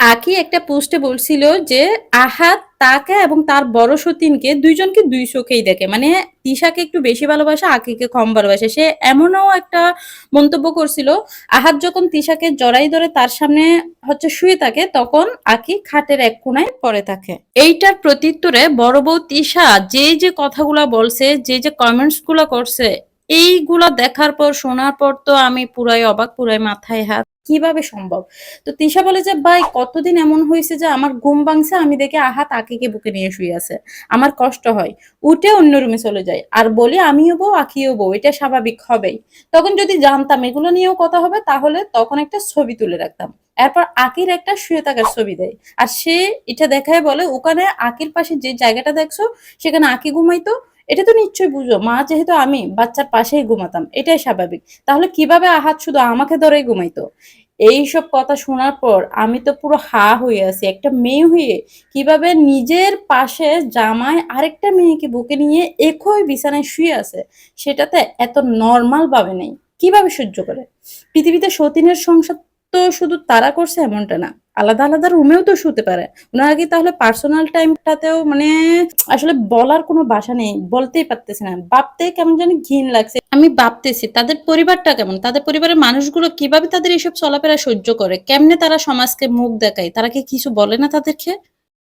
আকি একটা পোস্টে বলছিল যে, আহাত তাকে এবং তার বড় সতীনকে দুইজনকে দুই চোখেই দেখে। মানে তিশাকে একটু বেশি ভালোবাসে, আকিকে কম ভালোবাসে। সে এমনও একটা মন্তব্য করছিল, আহাত যখন তিশাকে জড়াই ধরে তার সামনে হচ্ছে শুয়ে থাকে, তখন আকি খাটের এক কোণায় পড়ে থাকে। এইটার প্রত্যুত্তরে বড় বউ তিশা যে যে কথাগুলা বলছে, যে যে কমেন্টসগুলা করছে এইগুলা দেখার পর, শোনার পর তো আমি পুরাই অবাক, পুরাই মাথায় হাত। কীভাবে সম্ভব? তো তিশা বলে যে, ভাই, কতদিন এমন হয়েছে যে, আমার ঘুম ভাঙছে, আমি দেখে আহাত আকিকে বুকে নিয়ে শুয়ে আছে। আমার কষ্ট হয়। উঠে অন্য রুমে চলে যায়। আর বলি, আমিও বউ, আঁকিও বউ, এটা স্বাভাবিক হবেই। তখন যদি জানতাম, এগুলো নিয়েও কথা হবে, তাহলে তখন একটা ছবি তুলে রাখতাম। এরপর আকির একটা শুয়ে থাকার ছবি দেয়। আর সে এটা দেখায় বলে, ওখানে আকির পাশে যে জায়গাটা দেখছ, সেখানে আকি ঘুমাইতো এটা তো নিশ্চয়ই বুঝো। মা যেহেতু আমি, বাচ্চার পাশেই ঘুমাতাম, এটাই স্বাভাবিক। তাহলে কীভাবে আহাত শুধু আমাকে ধরেই ঘুমাইতো? এইসব কথা শোনার পর আমি তো পুরো হা হয়ে আছি, একটা মেয়ে হয়ে। কীভাবে নিজের পাশে জামায় আরেকটা মেয়েকে বুকে নিয়ে একই বিছানায় শুয়ে আছে, সেটাতে এত নর্মাল ভাবে নেই। কীভাবে সহ্য করে? পৃথিবীতে সতীনের সংসার তো শুধু তারা করছে এমনটা না। আলাদা আলাদা রুমেও তো শুতে পারে। ওনারা কি তাহলে পার্সোনাল টাইমটাতেও মানে আসলে বলার কোনো বাসা নেই, বলতেই পারতেছে না। ভাবতে কেমন জানি ঘিন লাগছে। আমি ভাবতেছি, তাদের পরিবারটা কেমন? তাদের পরিবারের মানুষগুলো কীভাবে তাদের এইসব চলাফেরা সহ্য করে? কেমনে তারা সমাজকে মুখ দেখায়? তারা কি কিছু বলে না তাদেরকে?